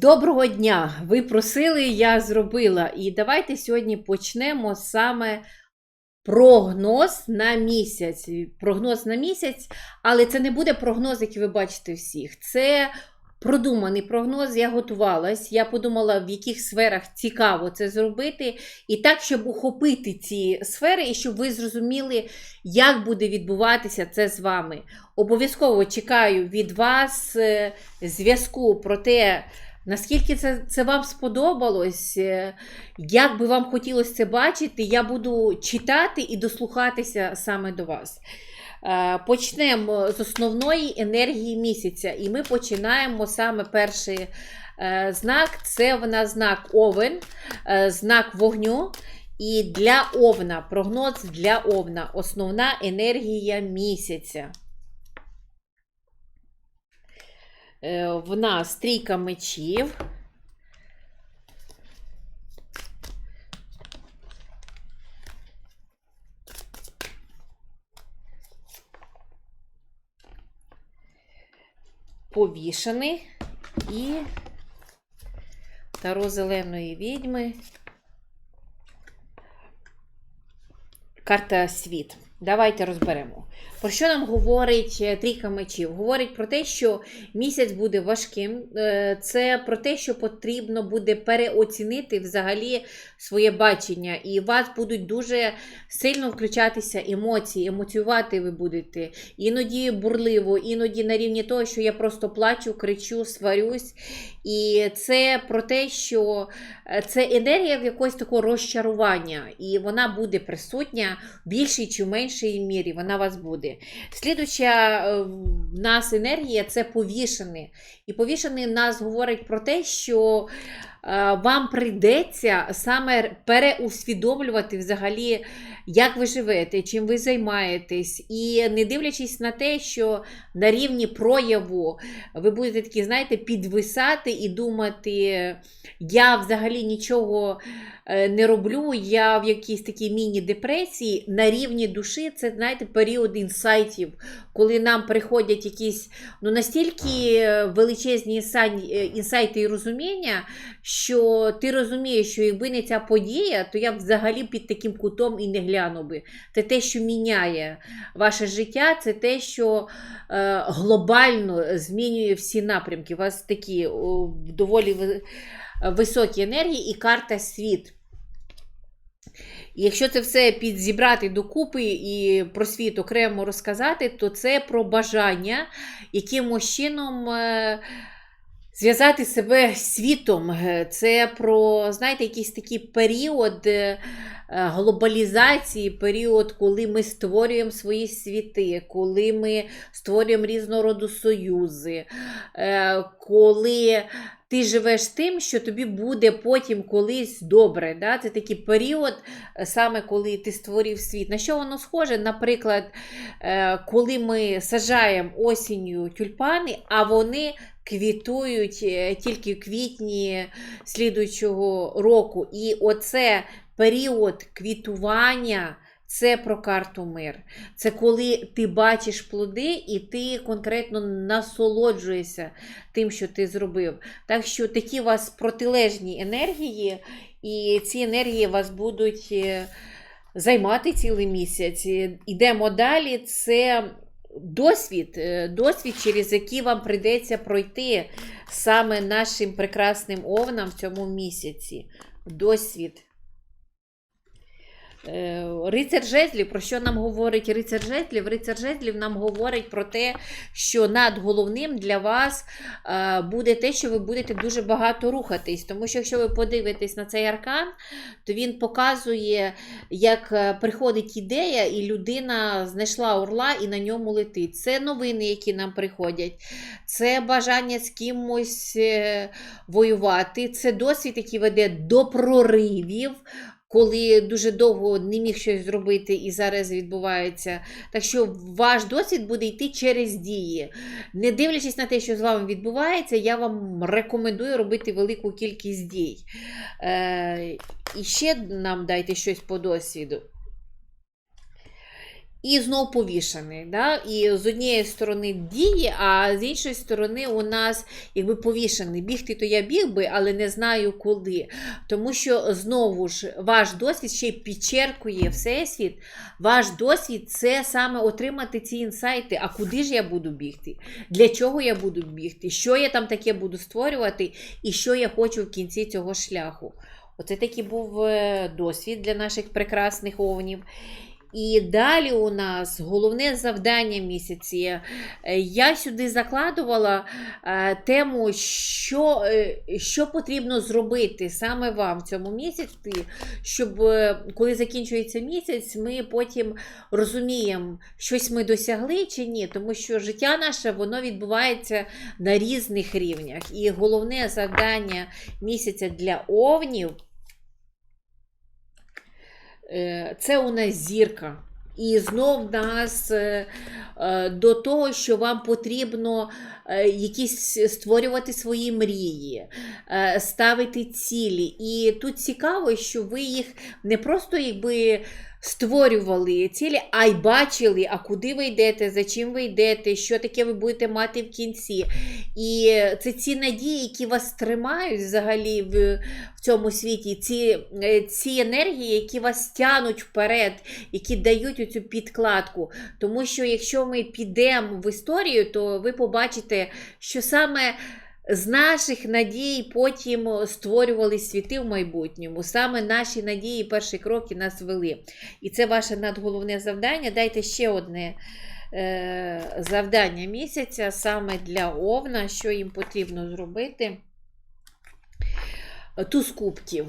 Доброго дня! Ви просили, я зробила. І давайте сьогодні почнемо саме прогноз на місяць. Прогноз на місяць, але це не буде прогноз, який ви бачите всіх. Це продуманий прогноз. Я готувалась. Я подумала, в яких сферах цікаво це зробити. І так, щоб ухопити ці сфери, і щоб ви зрозуміли, як буде відбуватися це з вами. Обов'язково чекаю від вас е, зв'язку про те. Наскільки це, це вам сподобалось, е, як би вам хотілося це бачити, я буду читати і дослухатися саме до вас. Е, Почнемо з основної енергії місяця. І ми починаємо саме перший е, знак це в нас знак Овен, знак вогню. І для Овна, прогноз для Овна, основна енергія місяця. Е, В нас трійка мечів. Повішений і таро зеленої відьми. Карта світ. Давайте розберемо. Про що нам говорить е, трійка мечів? Говорить про те, що місяць буде важким. Е, Це про те, що потрібно буде переоцінити взагалі своє бачення, і вас будуть дуже сильно включатися емоції, емоціювати ви будете. Іноді бурливо, іноді на рівні того, що я просто плачу, кричу, сварюсь. І це про те, що е, це енергія в якогось такого розчарування, і вона буде присутня в більшій чи меншій мірі. Вона вас буде. Слідуча е, в нас енергія це повішений. І повішений нас говорить про те, що е, вам прийдеться саме переусвідомлювати взагалі, як ви живете, чим ви займаєтесь. І не дивлячись на те, що на рівні прояву ви будете такі, знаєте, підвисати і думати, я взагалі нічого е, не роблю, я в якійсь такій міні-депресії. На рівні душі це, знаєте, період інсайтів, коли нам приходять якісь ну, настільки величезні е, інсайти і розуміння, що ти розумієш, що якби не ця подія, то я б взагалі під таким кутом і не глянув би. Це те, що міняє ваше життя, це те, що е, глобально змінює всі напрямки. У вас такі о, доволі ви- високі енергії і карта світ. Якщо це все підзібрати докупи і про світ окремо розказати, то це про бажання якимось чином е, зв'язати себе з світом. Е, Це про, знаєте, якийсь такий період е, глобалізації, період, коли ми створюємо свої світи, коли ми створюємо різного роду союзи, е, коли ти живеш тим, що тобі буде потім колись добре. Да? Це такий період, е, саме коли ти створив світ. На що воно схоже? Наприклад, е, коли ми сажаємо осінню тюльпани, а вони квітують е, тільки в квітні слідуючого року. І оце період квітування. Це про карту мир. Це коли ти бачиш плоди і ти конкретно насолоджуєшся тим, що ти зробив. Так що такі у вас протилежні енергії, і ці енергії вас будуть е, займати цілий місяць. Ідемо далі. Це досвід, е, досвід, через який вам прийдеться пройти саме нашим прекрасним овнам в цьому місяці. Досвід. Е, Рицар жезлів, про що нам говорить рицар жезлів? Рицар жезлів нам говорить про те, що над головним для вас е, буде те, що ви будете дуже багато рухатись. Тому що, якщо ви подивитесь на цей аркан, то він показує, як е, приходить ідея, і людина знайшла орла і на ньому летить. Це новини, які нам приходять, це бажання з кимось воювати, це досвід, який веде до проривів коли дуже довго не міг щось зробити і зараз відбувається. Так що ваш досвід буде йти через дії. Не дивлячись на те, що з вами відбувається, я вам рекомендую робити велику кількість дій. Е, і ще нам дайте щось по досвіду. І знов повішений. Да? І з однієї сторони діє, а з іншої сторони у нас якби повішений. Бігти то я біг би, але не знаю коли. Тому що знову ж ваш досвід ще й підчеркує Всесвіт. Ваш досвід це саме отримати ці інсайти. А куди ж я буду бігти? Для чого я буду бігти? Що я там таке буду створювати, і що я хочу в кінці цього шляху? Оце такий був е, досвід для наших прекрасних овнів. І далі у нас головне завдання місяці. Е, Я сюди закладувала е, тему, що, е, що потрібно зробити саме вам в цьому місяці, щоб коли закінчується місяць, ми потім розуміємо, щось ми досягли чи ні, тому що життя наше воно відбувається на різних рівнях. І головне завдання місяця для овнів це у нас зірка. І знов нас е, е, до того, що вам потрібно е, якісь створювати свої мрії, е, ставити цілі. І тут цікаво, що ви їх не просто якби створювали цілі, а й бачили, а куди ви йдете, за чим ви йдете, що таке ви будете мати в кінці. І це ці надії, які вас тримають взагалі в, в цьому світі, ці, е, ці енергії, які вас тянуть вперед, які дають оцю підкладку. Тому що якщо ми підемо в історію, то ви побачите, що саме з наших надій потім створювали світи в майбутньому. Саме наші надії, перші кроки нас вели. І це ваше надголовне завдання. Дайте ще одне е, завдання місяця саме для Овна, що їм потрібно зробити. Туз кубків.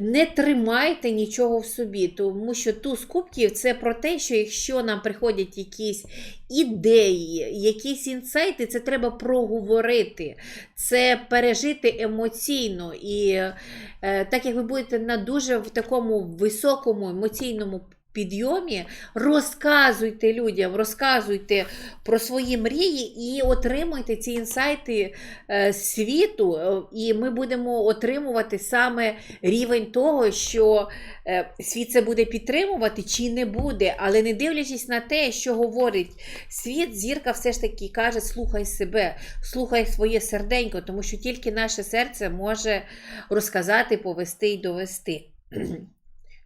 Не тримайте нічого в собі, тому що туз кубків це про те, що якщо нам приходять якісь ідеї, якісь інсайти, це треба проговорити, це пережити емоційно. І е, так як ви будете на дуже в такому високому емоційному підйомі, розказуйте людям, розказуйте про свої мрії і отримуйте ці інсайти е, світу, е, і ми будемо отримувати саме рівень того, що е, світ це буде підтримувати чи не буде, але не дивлячись на те, що говорить світ, зірка все ж таки каже: слухай себе, слухай своє серденько, тому що тільки наше серце може розказати, повести і довести.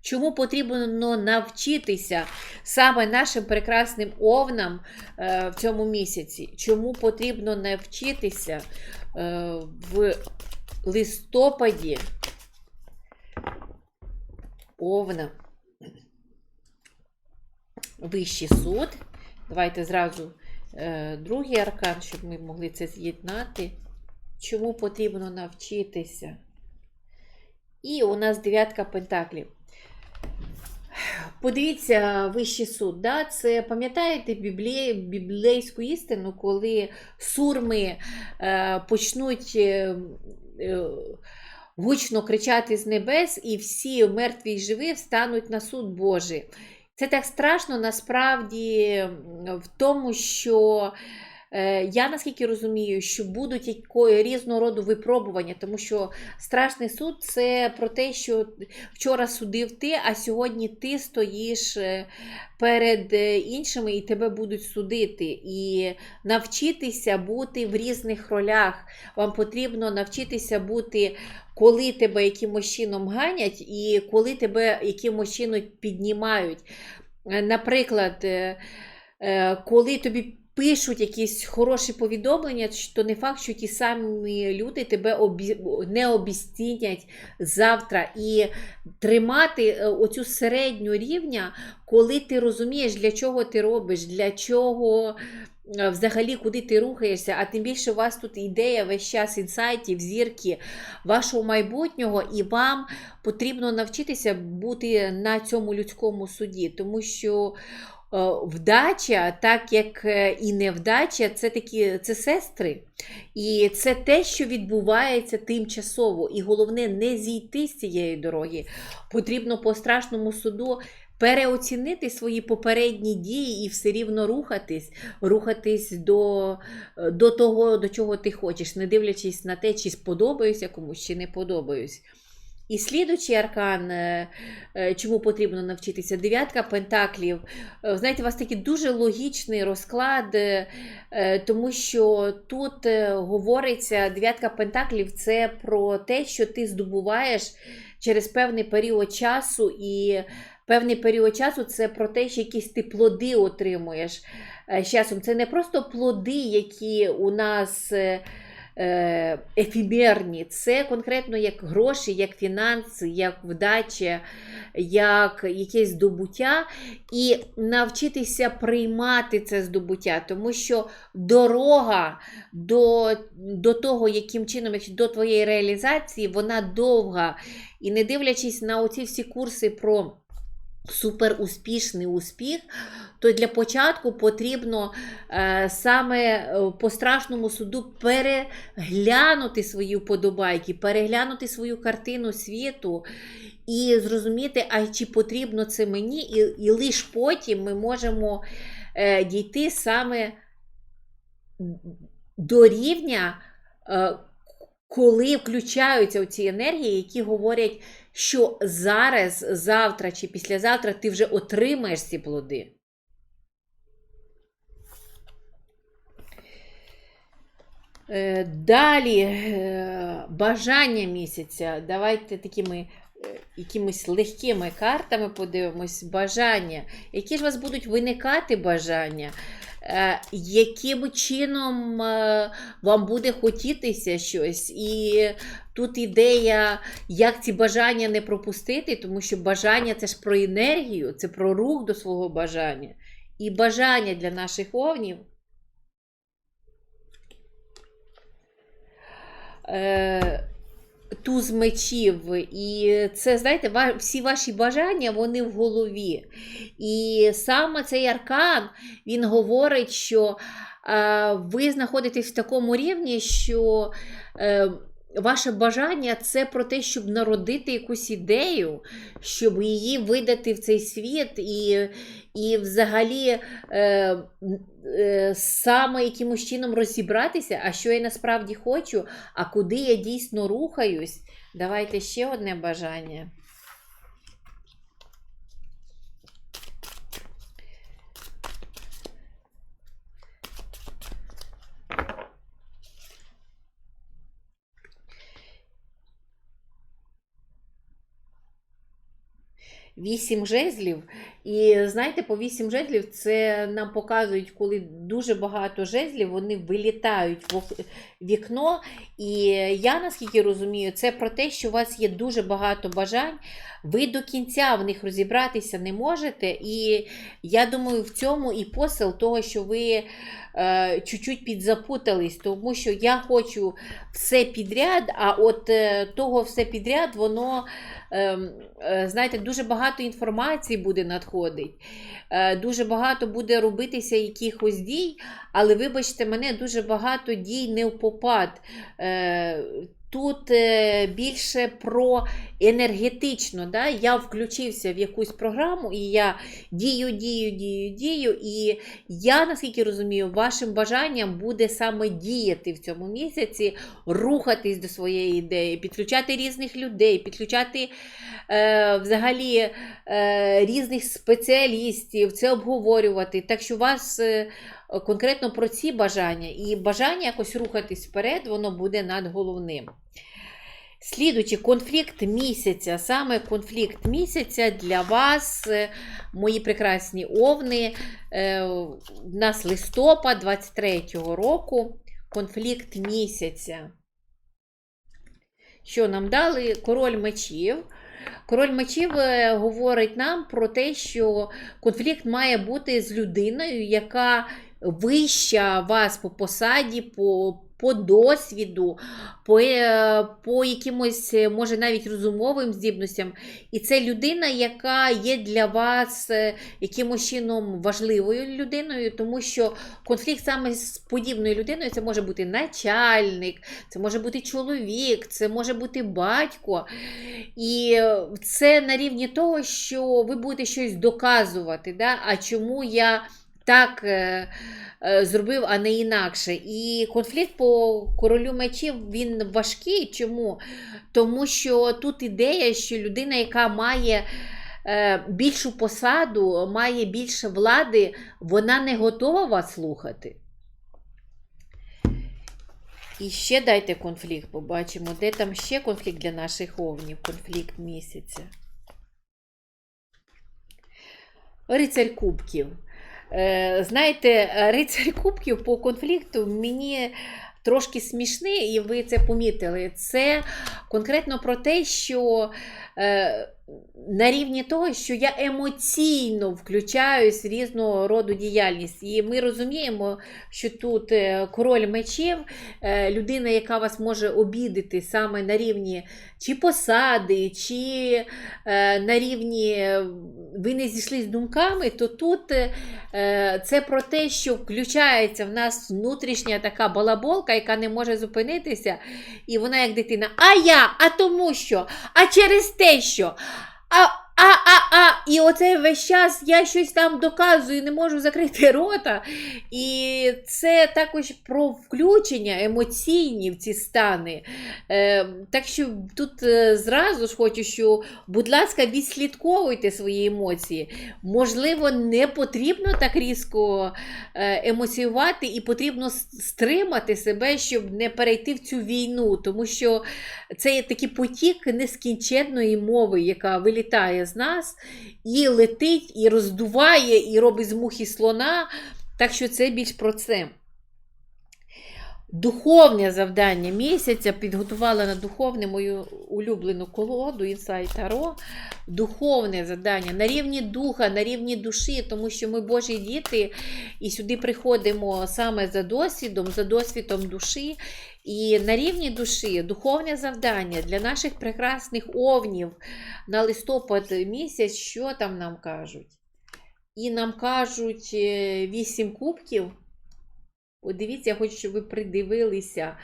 Чому потрібно навчитися саме нашим прекрасним овнам е, в цьому місяці? Чому потрібно навчитися е, в листопаді овна? Вищий суд. Давайте зразу е, другий аркан, щоб ми могли це з'єднати. Чому потрібно навчитися? І у нас дев'ятка пентаклів. Подивіться вищий суд. Да? Це пам'ятаєте біблі... біблейську істину, коли сурми е, почнуть е, е, гучно кричати з небес, і всі мертві й живі встануть на суд Божий. Це так страшно насправді в тому, що. Е, Я наскільки розумію, що будуть якої різного роду випробування, тому що страшний суд це про те, що вчора судив ти, а сьогодні ти стоїш е, перед е, іншими і тебе будуть судити. І навчитися бути в різних ролях. Вам потрібно навчитися бути, коли тебе якимось чином ганять, і коли тебе якимось чином піднімають. Наприклад, коли тобі пишуть якісь хороші повідомлення, то не факт, що ті самі люди тебе обі... не обіцінять завтра. І тримати е, оцю середню рівня, коли ти розумієш, для чого ти робиш, для чого. е, Взагалі, куди ти рухаєшся, а тим більше у вас тут ідея весь час інсайтів, зірки вашого майбутнього, і вам потрібно навчитися бути на цьому людському суді, тому що вдача, так як е, і невдача, це такі це сестри. І це те, що відбувається тимчасово. І головне не зійти з цієї дороги. Потрібно по страшному суду. Переоцінити свої попередні дії і все рівно рухатись, рухатись до, е, до того, до чого ти хочеш, не дивлячись на те, чи сподобаюся комусь, чи не подобаюсь. І слідучий аркан, е, е, чому потрібно навчитися, дев'ятка пентаклів. Е, Знаєте, у вас такий дуже логічний розклад, тому що тут говориться, дев'ятка пентаклів це про те, що ти здобуваєш через певний період часу, і певний період часу це про те, що якісь ти плоди отримуєш з часом. Це не просто плоди, які у нас. Е, ефімерні. Це конкретно як гроші, як фінанси, як вдача, як якесь здобуття, і навчитися приймати це здобуття, тому що дорога до, до того, яким чином, до твоєї реалізації, вона довга. І не дивлячись на оці всі курси про суперуспішний успіх, то для початку потрібно е, саме е, по страшному суду переглянути свої вподобайки, переглянути свою картину світу і зрозуміти, а чи потрібно це мені, і, і лише потім ми можемо е, дійти саме до рівня, коли включаються ці енергії, які говорять, що зараз, завтра чи післязавтра ти вже отримаєш ці плоди. Е, Далі е, бажання місяця. Давайте такими якимись легкими картами подивимось. Бажання. Які ж у вас будуть виникати бажання? Е, Яким чином е, вам буде хотітися щось? І тут ідея, як ці бажання не пропустити, тому що бажання це ж про енергію, це про рух до свого бажання. І бажання для наших овнів. Е, туз мечів. І це, знаєте, всі ваші бажання вони в голові. І саме цей аркан він говорить, що е, ви знаходитесь в такому рівні, що е, ваше бажання це про те, щоб народити якусь ідею, щоб її видати в цей світ, і, і взагалі е, е, саме якимось чином розібратися, а що я насправді хочу, а куди я дійсно рухаюсь. Давайте ще одне бажання. Вісім жезлів. І знаєте, по вісім жезлів це нам показують, коли дуже багато жезлів вони вилітають в вікно. І я наскільки розумію, це про те, що у вас є дуже багато бажань. Ви до кінця в них розібратися не можете. І я думаю, в цьому і посил того, що ви е, чуть-чуть підзапутались, тому що я хочу все підряд, а от е, того все підряд, воно, знаєте, дуже багато інформації буде надходить. Е, Дуже багато буде робитися якихось дій, але вибачте мене, дуже багато дій не в попад. Е, Тут е, більше про енергетично. Да? Я включився в якусь програму, і я дію, дію, дію, дію. І я, наскільки розумію, вашим бажанням буде саме діяти в цьому місяці, рухатись до своєї ідеї, підключати різних людей, підключати е, взагалі е, різних спеціалістів, це обговорювати. Так що вас е, конкретно про ці бажання і бажання якось рухатись вперед, воно буде над головним. Слідуючи, конфлікт місяця. Саме конфлікт місяця для вас, е, мої прекрасні овни. е, В нас листопад 23-го року. Конфлікт місяця. Що нам дали? Король мечів. Король мечів е, говорить нам про те, що конфлікт має бути з людиною, яка вища вас по посаді, по, по досвіду, по, е, по якимось, е, може, навіть розумовим здібностям. І це людина, яка є для вас е, якимось чином важливою людиною, тому що конфлікт саме з подібною людиною це може бути начальник, це може бути чоловік, це може бути батько. І це на рівні того, що ви будете щось доказувати. Да? А чому я так е, е, зробив, а не інакше. І конфлікт по королю мечів він важкий. Чому? Тому що тут ідея, що людина, яка має е, більшу посаду, має більше влади, вона не готова вас слухати. І ще дайте конфлікт, побачимо, де там ще конфлікт для наших овнів, конфлікт місяця. Рицарь Кубків. Е, знаєте, рицарь Кубків по конфлікту мені трошки смішний, і ви це помітили. Це конкретно про те, що на рівні того, що я емоційно включаюсь в різного роду діяльність. І ми розуміємо, що тут е, король мечів, е, людина, яка вас може обідати саме на рівні чи посади, чи е, на рівні е, ви не зійшли з думками, то тут е, це про те, що включається в нас внутрішня така балаболка, яка не може зупинитися, і вона як дитина. А я, а тому що, а через те, що. А, а, а, а, і оцей весь час я щось там доказую, не можу закрити рота. І це також про включення емоційні в ці стани. Е, так що тут е, зразу ж хочу, що, будь ласка, відслідковуйте свої емоції. Можливо, не потрібно так різко е, емоціювати, і потрібно стримати себе, щоб не перейти в цю війну, тому що це є такий потік нескінченної мови, яка вилітає з нас і летить, і роздуває, і робить з мухи слона. Так що це більш про це. Духовне завдання місяця підготувала на духовне мою улюблену колоду Інсайт Таро. Духовне завдання на рівні духа, на рівні душі, тому що ми Божі діти, і сюди приходимо саме за досвідом, за досвідом душі. І на рівні душі духовне завдання для наших прекрасних овнів на листопад місяць, що там нам кажуть? І нам кажуть е, вісім кубків. От дивіться, я хочу, щоб ви придивилися.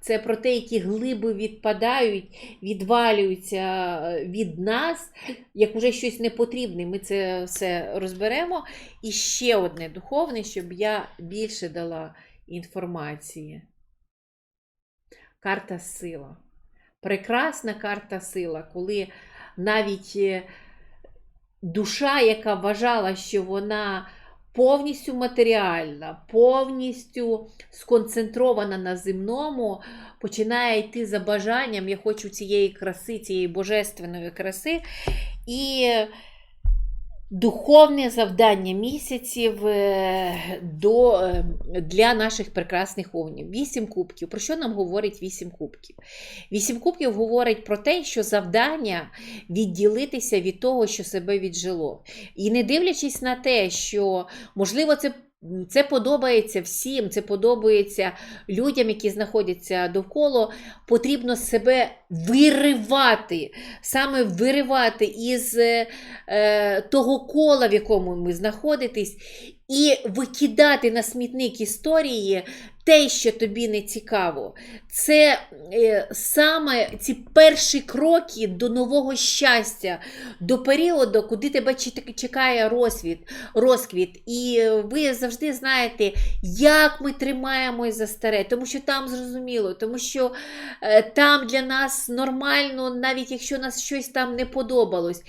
Це про те, які глиби відпадають, відвалюються е, від нас, як уже щось непотрібне. Ми це все розберемо. І ще одне духовне, щоб я більше дала інформації. Карта сила. Прекрасна карта сила, коли навіть е, душа, яка вважала, що вона повністю матеріальна, повністю сконцентрована на земному, починає йти за бажанням, я хочу цієї краси, цієї божественної краси. І духовне завдання місяців е, до, е, для наших прекрасних овнів. Вісім кубків. Про що нам говорить вісім кубків? Вісім кубків говорить про те, що завдання відділитися від того, що себе віджило. І не дивлячись на те, що можливо це. Це подобається всім, це подобається людям, які знаходяться довкола. Потрібно себе виривати, саме виривати із е, того кола, в якому ми знаходитесь, і викидати на смітник історії те, що тобі не цікаво. Це е, саме ці перші кроки до нового щастя, до періоду, куди тебе чекає розквіт, розквіт. І ви завжди знаєте, як ми тримаємось за старе, тому що там зрозуміло, тому що е, там для нас нормально, навіть якщо нас щось там не подобалось.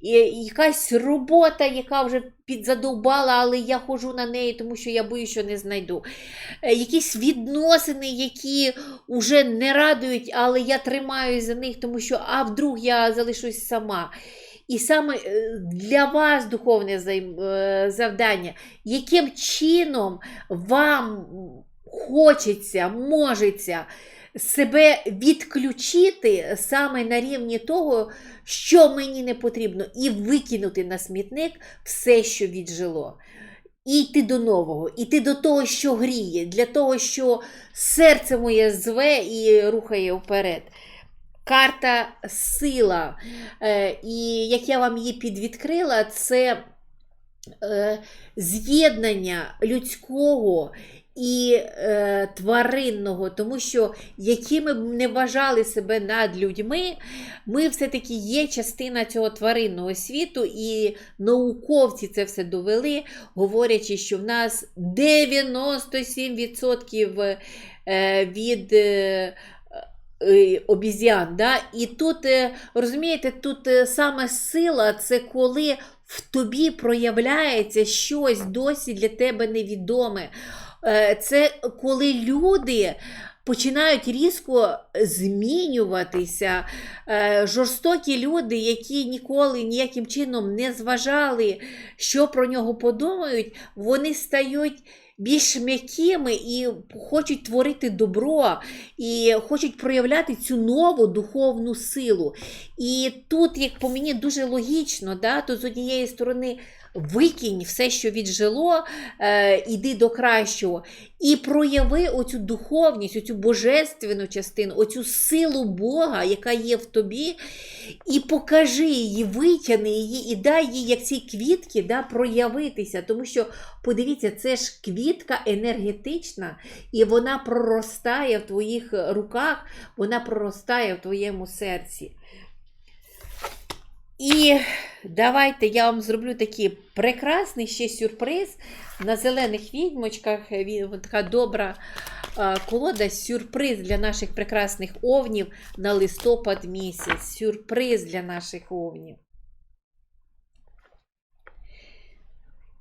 І якась робота, яка вже підзадовбала, але я ходжу на неї, тому що я боюсь, що не знайду. Е, Якісь відносини, які вже не радують, але я тримаюсь за них, тому що а вдруг я залишусь сама. І саме е, для вас духовне е, завдання, яким чином вам хочеться, можеться себе відключити саме на рівні того, що мені не потрібно, і викинути на смітник все, що віджило. І йти до нового, іти до того, що гріє, для того, що серце моє зве і рухає вперед. Карта сила. Е, і як я вам її підвідкрила, це е, з'єднання людського і е, тваринного, тому що якими б не вважали себе над людьми, ми все-таки є частина цього тваринного світу, і науковці це все довели, говорячи, що в нас 97% е, від. Е, е, Обіз'ян, да? і тут, е, розумієте, тут саме сила це коли в тобі проявляється щось досі для тебе невідоме. Е, Це коли люди починають різко змінюватися. Е, Жорстокі люди, які ніколи ніяким чином не зважали, що про нього подумають, вони стають. Більш м'якими і хочуть творити добро, і хочуть проявляти цю нову духовну силу. І тут, як по мені, дуже логічно, да? тут з однієї сторони викинь все, що віджило, е, іди до кращого. І прояви оцю духовність, оцю божественну частину, оцю силу Бога, яка є в тобі, і покажи її, витягни її, і дай їй, як ці квітки, да, проявитися. Тому що, подивіться, це ж квітка енергетична, і вона проростає в твоїх руках, вона проростає в твоєму серці. І давайте я вам зроблю такий прекрасний ще сюрприз. На зелених відьмочках він така добра колода. Сюрприз для наших прекрасних овнів на листопад місяць. Сюрприз для наших овнів.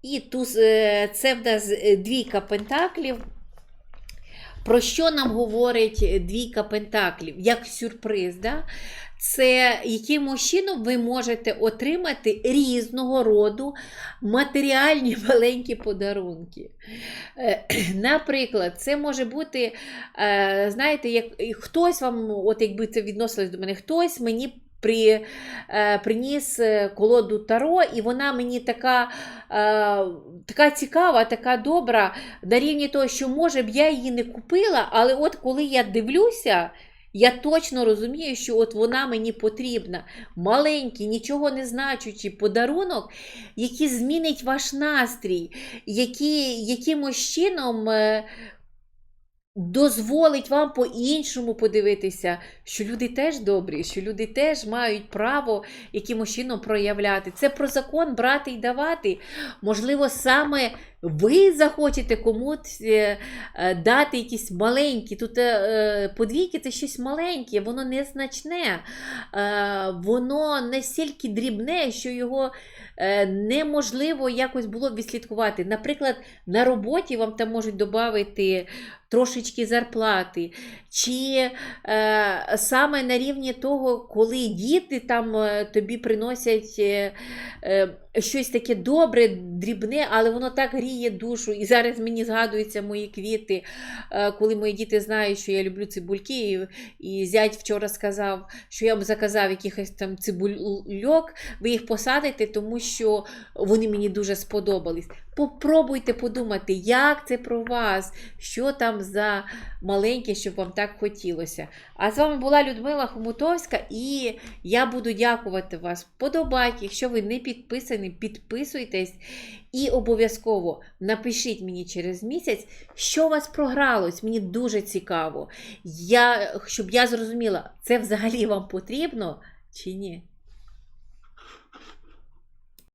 І туз, е, це в нас е, двійка пентаклів. Про що нам говорить двійка пентаклів? Як сюрприз, да? Це яким чином ви можете отримати різного роду матеріальні маленькі подарунки. Е, Наприклад, це може бути, е, знаєте, як хтось вам, от якби це відносилось до мене, хтось мені. При, е, приніс колоду Таро, і вона мені така, така цікава, така добра, на рівні того, що може б я її не купила, але от коли я дивлюся, я точно розумію, що от вона мені потрібна. Маленький, нічого не значучий подарунок, який змінить ваш настрій, який якимось чином. е, Дозволить вам по-іншому подивитися, що люди теж добрі, що люди теж мають право якимось чином проявляти. Це про закон брати і давати. Можливо, саме ви захочете комусь е, е, дати якісь маленькі. Тут е, подвійки це щось маленьке, воно незначне, воно настільки дрібне, що його неможливо якось було б відслідкувати. Наприклад, на роботі вам там можуть додати трошечки зарплати, чи саме на рівні того, коли діти там тобі приносять щось таке добре, дрібне, але воно так гріє душу. І зараз мені згадуються мої квіти, е, коли мої діти знають, що я люблю цибульки. І зять вчора сказав, що я б заказав якихось там цибульок, ви їх посадите, тому що вони мені дуже сподобались. Попробуйте подумати, як це про вас, що там за маленьке, щоб вам так хотілося. А з вами була Людмила Хомутовська, і я буду дякувати вас. Подобайте, якщо ви не підписані, підписуйтесь і обов'язково напишіть мені через місяць, що у вас програлось. Мені дуже цікаво. Я, щоб я зрозуміла, це взагалі вам потрібно чи ні.